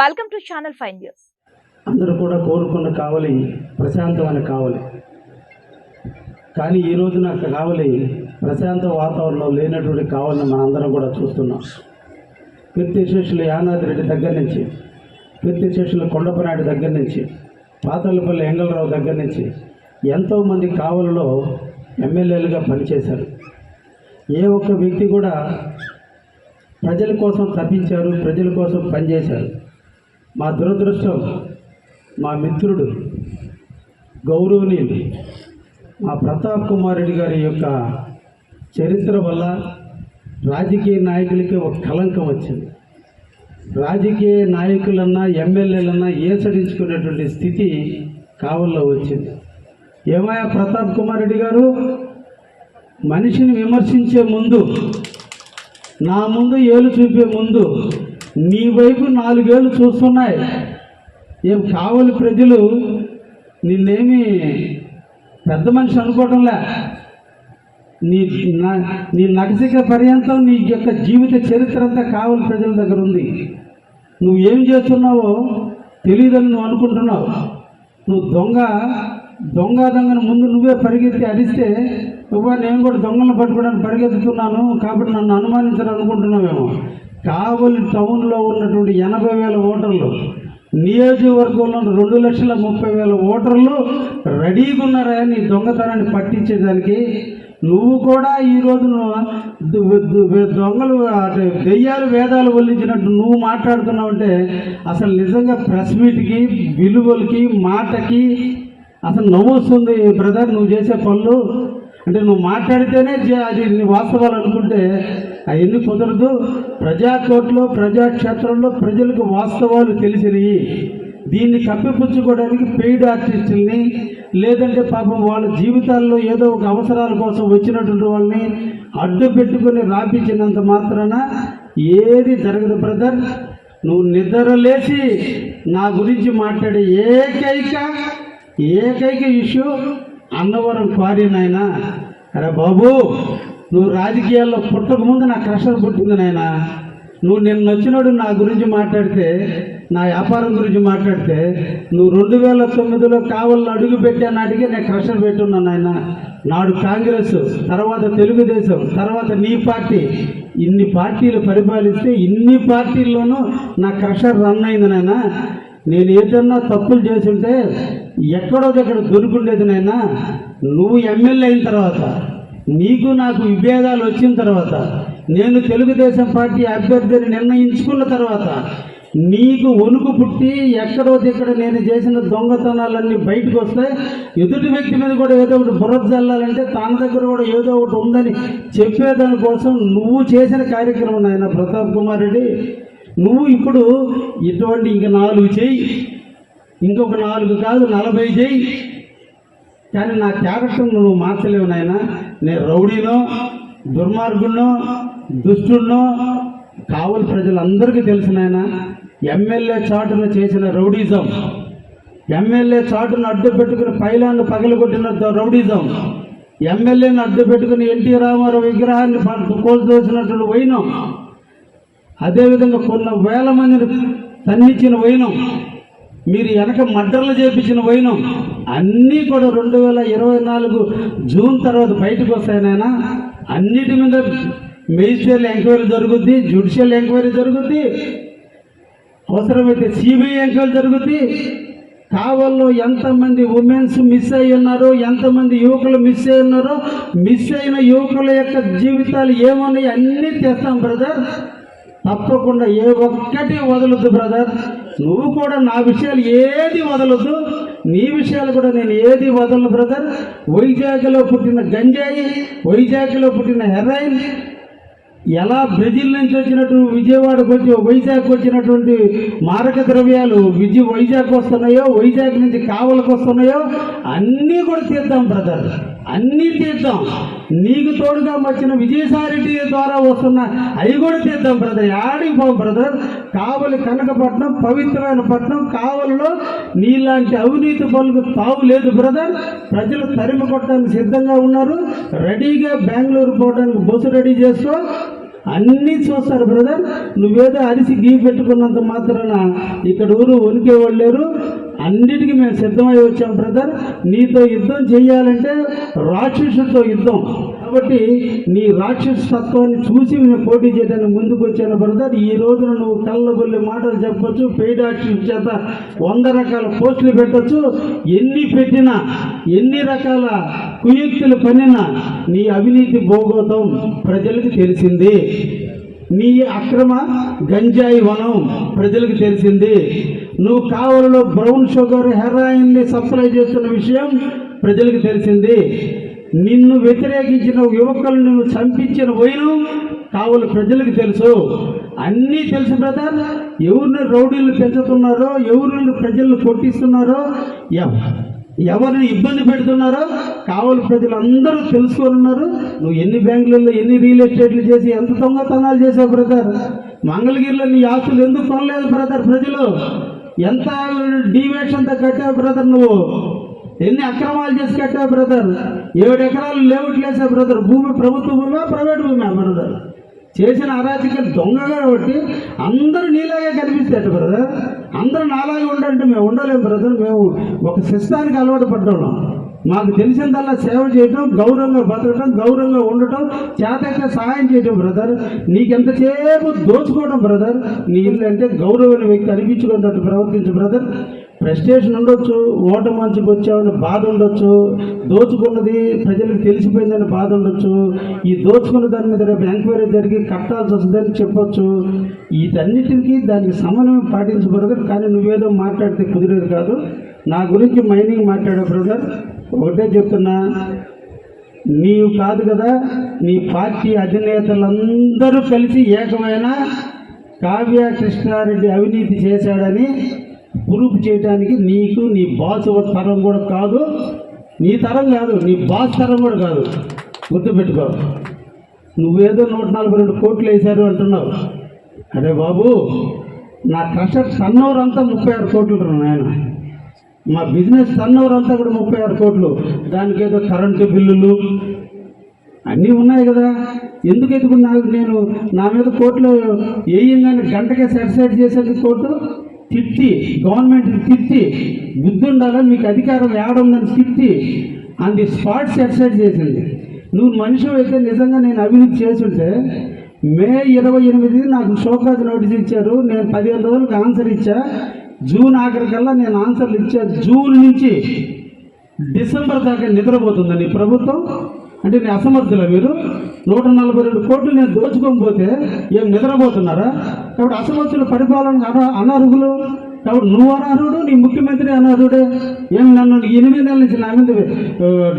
Welcome to channel five news అందరూ కూడా కోరుకున్న కావలి ప్రశాంతమైన కావలి. కానీ ఈ రోజున కావలి ప్రశాంత వాతావరణంలో లేనటువంటి కావాలని మనందరం కూడా చూస్తున్నాం. కీర్తిశేషులు యానాది రెడ్డి దగ్గర నుంచి కీర్తిశేషులు కొండపనాయుడు దగ్గర నుంచి పాతలపల్లి ఎంగళరావు దగ్గర నుంచి ఎంతోమంది కావలలో ఎమ్మెల్యేలుగా పనిచేశారు. ఏ ఒక్క వ్యక్తి కూడా ప్రజల కోసం తప్పించారు ప్రజల కోసం పనిచేశారు. మా దురదృష్టం మా మిత్రుడు గౌరవనీయులు మా ప్రతాప్ కుమార్ రెడ్డి గారి యొక్క చరిత్ర వల్ల రాజకీయ నాయకులకి ఒక కళంకం వచ్చింది. రాజకీయ నాయకులన్నా ఎమ్మెల్యేలన్నా ఏసడించుకునేటువంటి స్థితి కావల్లో వచ్చింది. ఏమయ్యా ప్రతాప్ కుమార్ రెడ్డి గారు? మనిషిని విమర్శించే ముందు నా ముందు ఏలు చూపే ముందు నీ వైపు నాలుగేళ్ళు చూస్తున్నాయి. ఏం కావాలి ప్రజలు నిన్నేమి పెద్ద మనిషి అనుకోవటంలే. నీ నీ నగసిక పర్యంతం నీ యొక్క జీవిత చరిత్ర అంతా కావాలి ప్రజల దగ్గర ఉంది. నువ్వు ఏం చేస్తున్నావో తెలియదని నువ్వు అనుకుంటున్నావు. నువ్వు దొంగ దొంగ దొంగను ముందు నువ్వే పరిగెత్తి అరిస్తే నువ్వు నేను కూడా దొంగలను పట్టుకోవడానికి పరిగెత్తుతున్నాను కాబట్టి నన్ను అనుమానించాలనుకుంటున్నావేమో కావలి టౌన్లో ఉన్నటువంటి ఎనభై వేల ఓటర్లు నియోజకవర్గంలో రెండు లక్షల ముప్పై వేల ఓటర్లు రెడీగా ఉన్నారా నీ దొంగతనాన్ని పట్టించేదానికి నువ్వు కూడా ఈరోజు దొంగలు దెయ్యాలు వేదాలు వల్లించినట్టు నువ్వు మాట్లాడుతున్నావంటే అసలు నిజంగా ప్రెస్ మీట్కి విలువలకి మాటకి అసలు నవ్వు వస్తుంది. బ్రదర్ నువ్వు చేసే పనులు అంటే నువ్వు మాట్లాడితేనే జ- అది నీ వాస్తవాలు అనుకుంటే అవన్నీ కుదరదు. ప్రజా ప్రజాక్షేత్రంలో ప్రజలకు వాస్తవాలు తెలిసినవి. దీన్ని కప్పిపుచ్చుకోవడానికి పెయిడ్ ఆర్టిస్టుల్ని లేదంటే పాపం వాళ్ళ జీవితాల్లో ఏదో ఒక అవసరాల కోసం వచ్చినటువంటి వాళ్ళని అడ్డు పెట్టుకొని రాపించినంత మాత్రాన ఏది జరగదు బ్రదర్. నువ్వు నిద్ర లేచి నా గురించి మాట్లాడే ఏకైక ఏకైక ఇష్యూ అన్నవరం క్వారీ నాయన. అరే బాబు నువ్వు రాజకీయాల్లో పుట్టక ముందు నా కష్టం పుట్టింది నాయన. నువ్వు నిన్న వచ్చినాడు నా గురించి మాట్లాడితే నా వ్యాపారం గురించి మాట్లాడితే నువ్వు రెండు వేల తొమ్మిదిలో కావాలని అడుగు పెట్టే నాటికే నేను క్రషర్ పెట్టున్నాను నాయన. నాడు కాంగ్రెస్ తర్వాత తెలుగుదేశం తర్వాత నీ పార్టీ. ఇన్ని పార్టీలు పరిపాలిస్తే ఇన్ని పార్టీల్లోనూ నా క్రషర్ రన్ అయింది నాయన. నేను ఏదన్నా తప్పులు చేసుంటే ఎక్కడో దగ్గర దొరుకుండేది నైనా నువ్వు ఎమ్మెల్యే అయిన తర్వాత నీకు నాకు విభేదాలు వచ్చిన తర్వాత నేను తెలుగుదేశం పార్టీ అభ్యర్థిని నిర్ణయించుకున్న తర్వాత నీకు వణుకు పుట్టి ఎక్కడో దగ్గర నేను చేసిన దొంగతనాలన్నీ బయటకు వస్తే ఎదుటి వ్యక్తి మీద కూడా ఏదో ఒకటి బుర్ర చల్లాలంటే తన దగ్గర కూడా ఏదో ఒకటి ఉందని చెప్పేదాని కోసం నువ్వు చేసిన కార్యక్రమం నాయన ప్రతాప్ కుమార్ రెడ్డి. నువ్వు ఇప్పుడు ఇటువంటి ఇంక నాలుగు చేయి ఇంకొక నాలుగు కాదు నలభై చేయి కానీ నా క్యారెక్టర్ నువ్వు మార్చలేవు నాయన. నేను రౌడీనో దుర్మార్గుడినో దుష్టుడినో కావలి ప్రజలందరికీ తెలుసు నాయన. ఎమ్మెల్యే చాటున చేసిన రౌడీజం ఎమ్మెల్యే చాటును అడ్డు పెట్టుకుని పైలాన్ని పగలగొట్టిన రౌడీజం ఎమ్మెల్యేని అడ్డు పెట్టుకుని ఎన్టీ రామారావు విగ్రహాన్ని ప- వైనం అదేవిధంగా కొన్ని వేల మందిని తన్నించిన వైనం మీరు వెనక మడ్డర్లు చేపించిన వైనం అన్నీ కూడా రెండు వేల ఇరవై నాలుగు జూన్ తర్వాత బయటకు వస్తాయనైనా అన్నిటి మీద మెజిస్ట్రియల్ ఎంక్వైరీ జరుగుద్ది జ్యుడిషియల్ ఎంక్వైరీ జరుగుద్ది అవసరమైతే సిబిఐ ఎంక్వైరీ జరుగుద్ది. కావల్లో ఎంతమంది ఉమెన్స్ మిస్ అయి ఉన్నారో ఎంతమంది యువకులు మిస్ అయి ఉన్నారో మిస్ అయిన యువకుల యొక్క జీవితాలు ఏమన్నాయి అన్నీ తెస్తాం బ్రదర్. తప్పకుండా ఏ ఒక్కటి వదలొద్దు బ్రదర్ నువ్వు కూడా నా విషయాలు ఏది వదలొద్దు నీ విషయాలు కూడా నేను ఏది వదలను బ్రదర్ వైజాగ్లో పుట్టిన గంజాయి వైజాగ్లో పుట్టిన హెరాయిన్ ఎలా బ్రెజిల్ నుంచి వచ్చినట్టు విజయవాడకు వచ్చి వైజాగ్ వచ్చినటువంటి మారక ద్రవ్యాలు విజయ వైజాగ్ వస్తున్నాయో వైజాగ్ నుంచి కావలకు వస్తున్నాయో అన్నీ కూడా తీద్దాం బ్రదర్ అన్నీ తీద్దాం. నీకు తోడుగా వచ్చిన విజయసారెడ్డి ద్వారా వస్తున్న అవి కూడా తీద్దాం బ్రదర్ యాడికి పోం బ్రదర్ కావలి కనకపట్నం పవిత్రమైన పట్నం కావలిలో నీలాంటి అవినీతి పనులకు తావు లేదు బ్రదర్ ప్రజలు తరిమి కొట్టడానికి సిద్ధంగా ఉన్నారు. రెడీగా బెంగళూరు పోవడానికి బస్సు రెడీ చేస్తూ అన్నీ చూస్తారు బ్రదర్ నువ్వేదో అరిసి గీ పెట్టుకున్నంత మాత్రాన ఇక్కడ ఊరు వణికేవాళ్ళు లేరు. అన్నిటికీ మేము సిద్ధమై వచ్చాం బ్రదర్ నీతో యుద్ధం చేయాలంటే రాక్షసుతో యుద్ధం. కాబట్టి నీ రాక్షస తత్వాన్ని చూసి నేను పోటీ చేయడానికి ముందుకు వచ్చాను బ్రదర్ ఈ రోజున నువ్వు కళ్ళబొల్లి మాటలు చెప్పొచ్చు పెయిడ్ యాక్షన్ చేత వంద రకాల పోస్టులు పెట్టచ్చు. ఎన్ని పెట్టినా ఎన్ని రకాల కుయుక్తులు పనినా నీ అవినీతి భోగోతం ప్రజలకు తెలిసింది. నీ అక్రమ గంజాయి వనం ప్రజలకు తెలిసింది. నువ్వు కావలలో బ్రౌన్ షుగర్ హెరాయిన్ని సప్లై చేస్తున్న విషయం ప్రజలకు తెలిసింది. నిన్ను వ్యతిరేకించిన యువకులను నువ్వు చంపించిన వైను కావలు ప్రజలకు తెలుసు. అన్నీ తెలుసు బ్రదర్ ఎవరిని రౌడీలు పెంచుతున్నారో ఎవరిని ప్రజలను కొట్టిస్తున్నారో ఎవరిని ఇబ్బంది పెడుతున్నారో కావలి ప్రజలు అందరూ తెలుసుకొని ఉన్నారు. నువ్వు ఎన్ని బ్యాంకులలో ఎన్ని రియల్ ఎస్టేట్లు చేసి ఎంత దొంగతనాలు చేసావు బ్రదర్ మంగళగిరిలో నీ ఆస్తులు ఎందుకు కొనలేదు బ్రదర్ ప్రజలు? ఎంత డీవేషన్తో కట్టావు బ్రదర్ నువ్వు? ఎన్ని అక్రమాలు చేసి కట్టావు బ్రదర్ ఏడు ఎకరాలు లేవుట్లేసావు బ్రదర్ భూమి ప్రభుత్వ భూమా ప్రైవేట్ భూమా బ్రదర్ చేసిన అరాచకం దొంగగా కాబట్టి అందరూ నీలాగే కనిపిస్తాడు బ్రదర్ అందరూ నాలాగే ఉండాలంటే మేము ఉండలేము బ్రదర్ మేము ఒక శిస్తానికి అలవాటు పడ్డాం. మాకు తెలిసిందల్లా సేవ చేయటం గౌరవంగా బతకటం గౌరవంగా ఉండటం చేతైతే సహాయం చేయటం బ్రదర్ నీకెంతసేపు దోచుకోవడం బ్రదర్ నీ ఇల్లు అంటే గౌరవమైన వ్యక్తి అనిపించుకున్నట్టు ప్రవర్తించు బ్రదర్ ప్రెస్టేషన్ ఉండొచ్చు ఓట మంచికి వచ్చామని బాధ ఉండొచ్చు దోచుకున్నది ప్రజలకు తెలిసిపోయిందని బాధ ఉండొచ్చు. ఈ దోచుకున్న దాని మీద రేపు ఎంక్వైరీ జరిగి కట్టాల్సి వస్తుందని చెప్పొచ్చు. వీటన్నిటికీ దానికి సమన్వయం పాటించు కానీ నువ్వేదో మాట్లాడితే కుదిరేది కాదు. నా గురించి మైనింగ్ మాట్లాడే బ్రదర్. ఒకటే చెప్తున్నా నీవు కాదు కదా నీ పార్టీ అధినేతలందరూ కలిసి ఏకమైన కావ్య కృష్ణారెడ్డి అవినీతి చేశాడని ప్రూఫ్ చేయడానికి నీకు నీ బాస్ తరం కూడా కాదు నీ తరం కాదు నీ బాస్ తరం కూడా కాదు. గుర్తుపెట్టుకో. నువ్వేదో నూట నలభై రెండు కోట్లు వేశారు అంటున్నావు. అరే బాబు నా ట్రషర్ టర్నోవర్ అంతా ముప్పై ఆరు కోట్లు రా నాయన. మా బిజినెస్ టర్నోవర్ అంతా కూడా ముప్పై ఆరు కోట్లు. దానికి ఏదో కరెంటు బిల్లులు అన్నీ ఉన్నాయి కదా. ఎందుకు ఎదుకున్నా నేను నా మీద కోర్టులో వేయంగానే గంటకే సెటిసైడ్ చేసేది కోర్టు తిట్టి గవర్నమెంట్ని తిట్టి బుద్ధి ఉండాలని మీకు అధికారం ఏడుందని తిట్టి ఆన్ ది స్పాట్స్ సెటిసైడ్ చేసింది. నువ్వు మనిషి అయితే నిజంగా నేను అభివృద్ధి చేసుంటే మే ఇరవై ఎనిమిది నాకు షోకాజ్ నోటీస్ ఇచ్చారు నేను పదిహేను రోజులకు ఆన్సర్ ఇచ్చా. జూన్ ఆఖరికల్లా నేను ఆన్సర్లు ఇచ్చా. జూన్ నుంచి డిసెంబర్ దాకా నిద్రపోతుందండి ప్రభుత్వం అంటే నీ అసమర్థుల మీరు? నూట నలభై రెండు కోట్లు నేను దోచుకోకపోతే ఏం నిద్రపోతున్నారా? కాబట్టి అసమర్థుల పరిపాలన అన అనర్హులు. కాబట్టి నువ్వు అనర్హుడు నీ ముఖ్యమంత్రి అనర్హుడే. ఏం నన్ను ఎనిమిది నెలల నుంచి నా మీద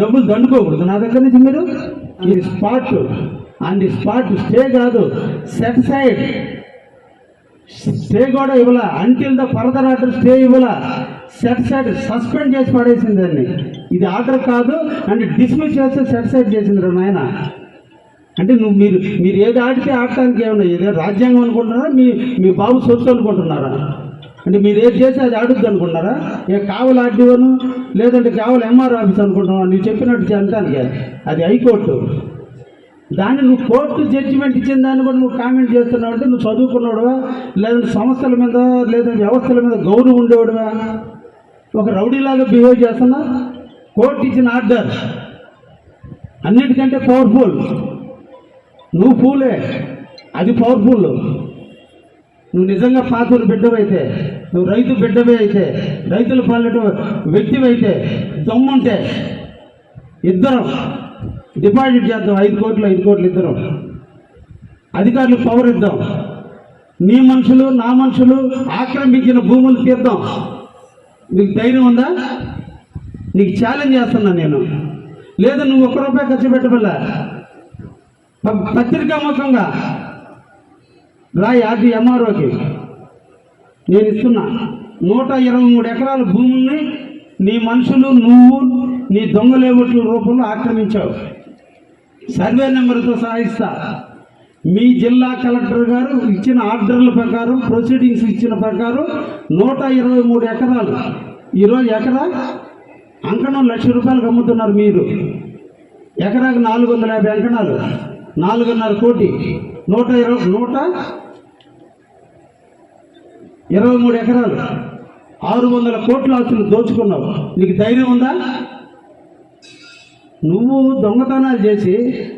డబ్బులు దండుకోకూడదు నా దగ్గర నుంచి మీరు? ఈ spot on the spot stay కాదు. సెట్ సైడ్ స్టే కూడా ఇవ్వాల. Until the further order stay ఇవ్వాల. సెట్ సైడ్ సస్పెండ్ చేసి పడేసింది దాన్ని. ఇది ఆర్డర్ కాదు అండ్ డిస్మిస్ చేస్తే సెట్ సైడ్ చేసింది రా నాయన. అంటే నువ్వు మీరు మీరు ఏది ఆడితే ఆడటానికి ఏమన్నా ఇదే రాజ్యాంగం అనుకుంటున్నారా? మీ మీ బాబు సొత్తు అనుకుంటున్నారా? అంటే మీరు ఏది చేస్తే అది ఆడుద్ది అనుకుంటున్నారా? ఏ కావలి ఆర్డీఓను లేదంటే కావలి ఎంఆర్ ఆఫీస్ అనుకుంటున్నావా? నువ్వు చెప్పినట్టు చేయడానికి అది హైకోర్టు. దాన్ని నువ్వు కోర్టు జడ్జిమెంట్ ఇచ్చిన దాన్ని కూడా నువ్వు కామెంట్ చేస్తున్నావు అంటే నువ్వు చదువుకున్నాడువా? లేదంటే సంస్థల మీద లేదా వ్యవస్థల మీద గౌరవం ఉండేవాడువా? ఒక రౌడీలాగా బిహేవ్ చేస్తున్నా? కోర్టు ఇచ్చిన ఆర్డర్ అన్నిటికంటే పవర్ఫుల్ నువ్వు పూలే అది పవర్ఫుల్ నువ్వు నిజంగా పాతూరు బిడ్డవైతే నువ్వు రైతు బిడ్డవే అయితే రైతుల పాలట వ్యక్తివైతే దమ్ముంటే ఇద్దరం డిపాజిట్ చేద్దాం ఐదు కోట్లు ఐదు కోట్లు ఇద్దరం. అధికారులకు పవర్ ఇద్దాం. నీ మనుషులు నా మనుషులు ఆక్రమించిన భూములు తీద్దాం. నీకు ధైర్యం ఉందా? నీకు ఛాలెంజ్ చేస్తున్నా నేను. లేదా నువ్వు ఒక్క రూపాయి ఖర్చు పెట్టబల్లా. ప- పత్రికాముఖంగా రాయి ఆర్టీ ఎంఆర్ఓకి. నేను ఇస్తున్నా. నూట ఇరవై మూడు ఎకరాల భూముల్ని నీ మనుషులు నువ్వు నీ దొంగ లేబట్ల రూపంలో ఆక్రమించావు. సర్వే నెంబర్తో సహాయిస్తా మీ జిల్లా కలెక్టర్ గారు ఇచ్చిన ఆర్డర్ల ప్రకారం ప్రొసీడింగ్స్ ఇచ్చిన ప్రకారం నూట ఇరవై మూడు ఎకరాలు. ఇరవై ఎకరా? అంకణం లక్ష రూపాయలకు అమ్ముతున్నారు మీరు. ఎకరాకు నాలుగు వందల యాభై అంకణాలు. నాలుగున్నర కోటి. నూట ఇరవై నూట ఇరవై మూడు ఎకరాలు. ఆరు వందల కోట్లు ఆస్తులు దోచుకున్నావు. నీకు ధైర్యం ఉందా? నువ్వు దొంగతనాలు చేసి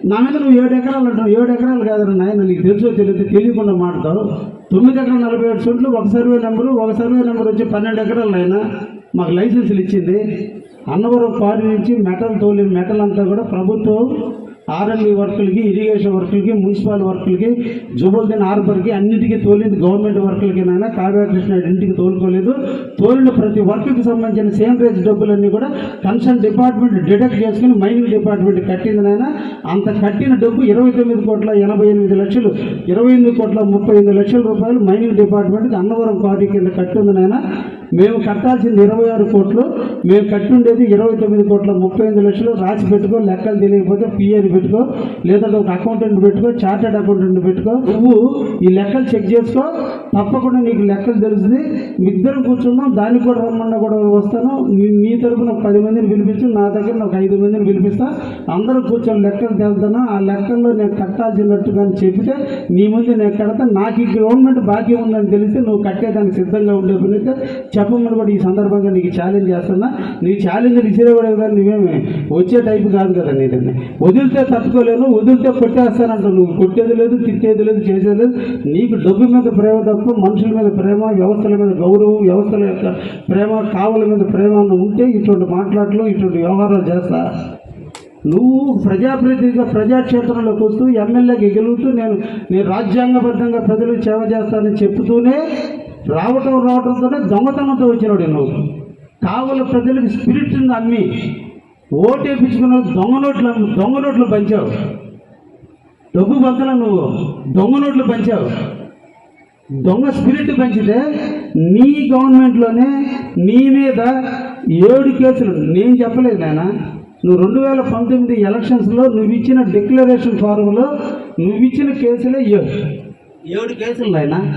నా మీద నువ్వు ఏడు ఎకరాలు అంటావు ఏడు ఎకరాలు కాదు నాయన నీకు తెలుసో తెలియదు తెలియకుండా మాట్లాడతావు. తొమ్మిది ఎకరాలు నలభై ఏడు సెంట్లు ఒక సర్వే నెంబరు ఒక సర్వే నెంబర్ వచ్చి పన్నెండు ఎకరాలు నాయన మాకు లైసెన్సులు ఇచ్చింది. అన్నవరం పారి నుంచి మెటల్ తోలిన మెటల్ అంతా కూడా ప్రభుత్వం ఆర్ఎంఈ వర్కులకి ఇరిగేషన్ వర్కులకి మున్సిపల్ వర్కులకి జుబుల్దీన్ హార్బర్కి అన్నిటికీ తోలింది గవర్నమెంట్ వర్కులకి నాయన. కృష్ణ ఇంటికి తోలుకోలేదు. తోలిన ప్రతి వర్క్కి సంబంధించిన సేంద్రేజ్ డబ్బులన్నీ కూడా కన్సర్న్ డిపార్ట్మెంట్ డిడక్ట్ చేసుకుని మైనింగ్ డిపార్ట్మెంట్ కట్టింది నాయన. అంత కట్టిన డబ్బు ఇరవై తొమ్మిది కోట్ల ఎనభై ఎనిమిది లక్షలు ఇరవై ఎనిమిది కోట్ల ముప్పై ఎనిమిది లక్షల రూపాయలు మైనింగ్ డిపార్ట్మెంట్కి అన్నవరం పార్టీ కింద కట్టింది నాయన. మేము కట్టాల్సింది ఇరవై ఆరు కోట్లు మేము కట్టి ఉండేది ఇరవై తొమ్మిది కోట్ల ముప్పై ఎనిమిది లక్షలు రాసి పెట్టుకో లెక్కలు తెలియకపోతే పిఏని పెట్టుకో లేదంటే ఒక అకౌంటెంట్ పెట్టుకో చార్టెడ్ అకౌంటెంట్ పెట్టుకో. నువ్వు ఈ లెక్కలు చెక్ చేసుకో తప్పకుండా నీకు లెక్కలు తెలుస్తుంది. ఇద్దరు కూర్చున్నాం దానికి కూడా రమ్మన్నా కూడా వస్తాను. నీ నీ తరపున ఒక పది మందిని పిలిపించు నా దగ్గర ఒక ఐదు మందిని పిలిపిస్తా. అందరూ కూర్చొని లెక్కలు తెలుతాను ఆ లెక్కల్లో నేను కట్టాల్సినట్టు కానీ చెబితే నీ ముందు నేను కడతా. నాకు ఈ గవర్నమెంట్ బాకీ ఉందని తెలిస్తే నువ్వు కట్టేదానికి సిద్ధంగా ఉండే పని అయితే చెప్పమని కూడా ఈ సందర్భంగా నీకు ఛాలెంజ్ చేస్తున్నా. నీ ఛాలెంజ్ ఇచ్చిరేవాడే కానీ నువ్వేమి వచ్చే టైప్ కాదు కదా నీదని వదిలితే తట్టుకోలేను వదిలితే కొట్టేస్తానంట నువ్వు. కొట్టేది లేదు తిట్టేది లేదు చేసేది లేదు. నీకు డబ్బు మీద ప్రేమ తప్ప మనుషుల మీద ప్రేమ వ్యవస్థల మీద గౌరవం వ్యవస్థల యొక్క ప్రేమ కావుల మీద ప్రేమ ఉంటే ఇటువంటి మాట్లాడలు ఇటువంటి వ్యవహారాలు చేస్తా. నువ్వు ప్రజాప్రతినిధిగా ప్రజాక్షేత్రంలోకి వస్తూ ఎమ్మెల్యేకి గెలుగుతూ నేను నేను రాజ్యాంగబద్ధంగా ప్రజలకు సేవ చేస్తానని చెప్తూనే రావటం రావటంతోనే దొంగతనంతో వచ్చినాడు నువ్వు కావల ప్రజలకు స్పిరిట్ని అమ్మి ఓటేపించుకున్న దొంగ నోట్లు దొంగ నోట్లు పంచావు. డబ్బు బద్దల నువ్వు? దొంగ నోట్లు పంచావు. దొంగ స్పిరిట్ పెంచితే నీ గవర్నమెంట్లోనే నీ మీద ఏడు కేసులు. నేను చెప్పలేదు నాయన. నువ్వు రెండు వేల పంతొమ్మిది ఎలక్షన్స్లో నువ్వు ఇచ్చిన డిక్లరేషన్ ఫారంలో నువ్వు ఇచ్చిన కేసులే ఏడు. ఏడు కేసులు నాయన.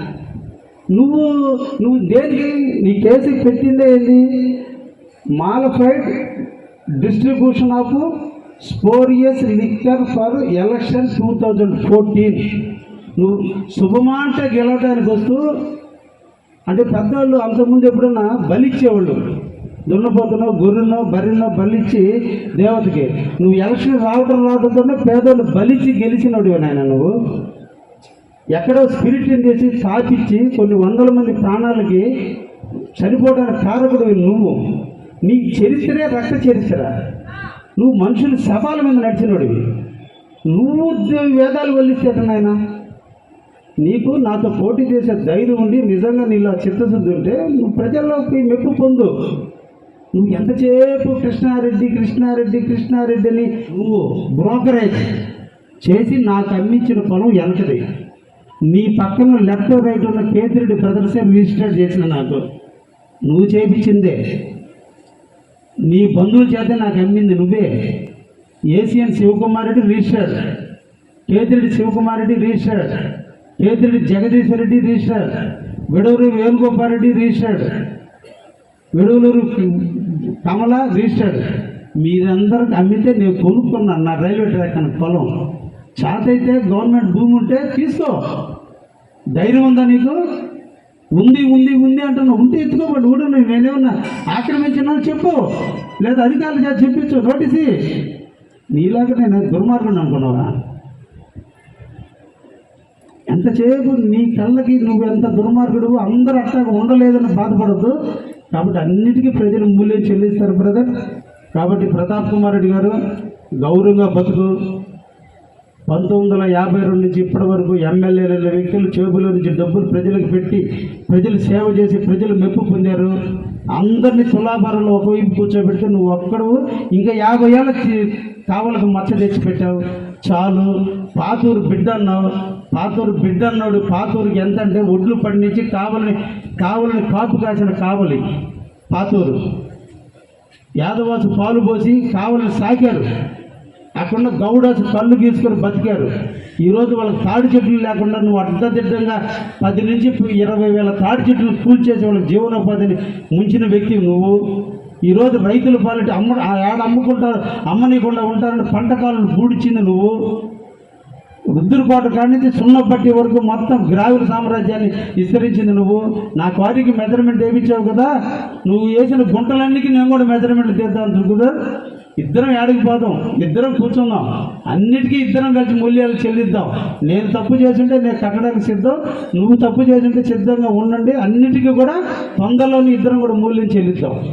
నువ్వు నువ్వు దేనికి నీ కేసు పెట్టిందే ఏంది? Malafide distribution of spurious liquor for election two thousand fourteen. నువ్వు శుభమాట గెలవడానికి వస్తూ అంటే పెద్దవాళ్ళు అంతకుముందు ఎప్పుడన్నా బలిచ్చేవాళ్ళు. దున్నపోతునో గొర్రెనో బర్రెనో బలిచ్చి దేవతకి. నువ్వు ఎలక్షన్ రావడం రావడంతోనే పేదోళ్ళు బలిచ్చి గెలిచినోడివి నాయన నువ్వు. ఎక్కడో స్పిరిట్ని చేసి స్థాపించి కొన్ని వందల మంది ప్రాణాలకి చనిపోవడానికి కారకుడు నువ్వు. నీ చరిత్రే రక్త చరిత్ర. నువ్వు మనుషుల శవాల మీద నడిచినోడివి. నువ్వు వేదాలు వల్లిస్తే నాయన. నీకు నాతో పోటీ చేసే ధైర్యం ఉండి నిజంగా నీలో ఆ చిత్తశుద్ధి ఉంటే నువ్వు ప్రజల్లోకి మెప్పు పొందు. నువ్వు ఎంతసేపు కృష్ణారెడ్డి కృష్ణారెడ్డి కృష్ణారెడ్డి అని నువ్వు బ్రోకరేజ్ చేసి నాకు అమ్మించిన పొలం వెనకది నీ పక్కన లెఫ్ట్ రైట్ ఉన్న కేతిరెడ్డి బ్రదర్సే రిజిస్టర్ చేసిన నాకు. నువ్వు చేపించిందే నీ బంధువుల చేత నాకు అమ్మింది నువ్వే. Asian Shivakumar Reddy registered Kethireddy Shivakumar Reddy Jagadishwar Reddy Kethireddy Jagadishwar Reddy register Vidavur Venugopal Reddy registered Vidavalur Kamala register మీరందరికి అమ్మితే నేను కొనుక్కున్నాను నా రైల్వే ట్రాక్ అని పొలం. చాతైతే గవర్నమెంట్ భూమి ఉంటే తీసుకో. ధైర్యం ఉందా నీకు? ఉంది ఉంది ఉంది అంటున్నావు ఉంటే ఎత్తుకోబడి కూడా నువ్వు నేనేమన్నా ఆక్రమించినా చెప్పు. లేదా అధికారులు చేత చెప్పించు నోటీసి. నీలాగా నేను దుర్మార్గుడు అనుకున్నావా? ఎంతసేపు నీ కళ్ళకి నువ్వు ఎంత దుర్మార్గుడు అందరూ అట్లాగా ఉండలేదని బాధపడద్దు. కాబట్టి అన్నిటికీ ప్రజలు మూల్యం చెల్లిస్తారు బ్రదర్. కాబట్టి ప్రతాప్ కుమార్ రెడ్డి గారు గౌరవంగా బతుకు. పంతొమ్మిది వందల యాభై రెండు నుంచి ఇప్పటి వరకు ఎమ్మెల్యేల వ్యక్తులు చేబులో నుంచి డబ్బులు ప్రజలకు పెట్టి ప్రజలు సేవ చేసి ప్రజలు మెప్పు పొందారు. అందరినీ తులాభారంలో ఒకవైపు కూర్చోబెడితే నువ్వు ఒక్కడు ఇంకా యాభై ఏళ్ళ కావలకు మచ్చ తెచ్చి పెట్టావు చాలు. పాతూరు బిడ్డ అన్నావు పాతూరు బిడ్డ అన్నాడు పాతూరుకి ఎంత అంటే ఒడ్లు పండించి కావలని కావలని కాపు కాసిన కావలి. పాతూరు. యాదవాసు పాలు పోసి కావలని సాకారు. అక్కడున్న గౌడ కళ్ళు గీసుకొని బతికారు. ఈరోజు వాళ్ళకి తాడి చెట్లు లేకుండా నువ్వు అడ్డదిడ్డంగా పది నుంచి ఇరవై వేల తాడి చెట్లు కూల్చేసి వాళ్ళ జీవనోపాధిని ముంచిన వ్యక్తి నువ్వు. ఈరోజు రైతుల పాలిటి అమ్మ ఆ ఏడ అమ్ముకుంటారు అమ్మనీయకుండా ఉంటారని పంట కాలను బూడిచింది నువ్వు. రుద్దురుకోట కాడి నుంచి వరకు మొత్తం గ్రావిల సామ్రాజ్యాన్ని విస్తరించింది నువ్వు. నా క్వారీకి మెజర్మెంట్ వేయించావు కదా? నువ్వు వేసిన గుంటలన్నికి నేను కూడా మెజర్మెంట్ తీద్దాం కదా ఇద్దరం ఏడకి పోదాం. ఇద్దరం కూర్చుందాం. అన్నిటికీ ఇద్దరం కలిసి మూల్యాలు చెల్లిద్దాం. నేను తప్పు చేసింటే నేను కట్టడానికి సిద్ధం. నువ్వు తప్పు చేసింటే సిద్ధంగా ఉండండి. అన్నిటికీ కూడా తొందరలోని ఇద్దరం కూడా మూల్యం చెల్లిద్దాం.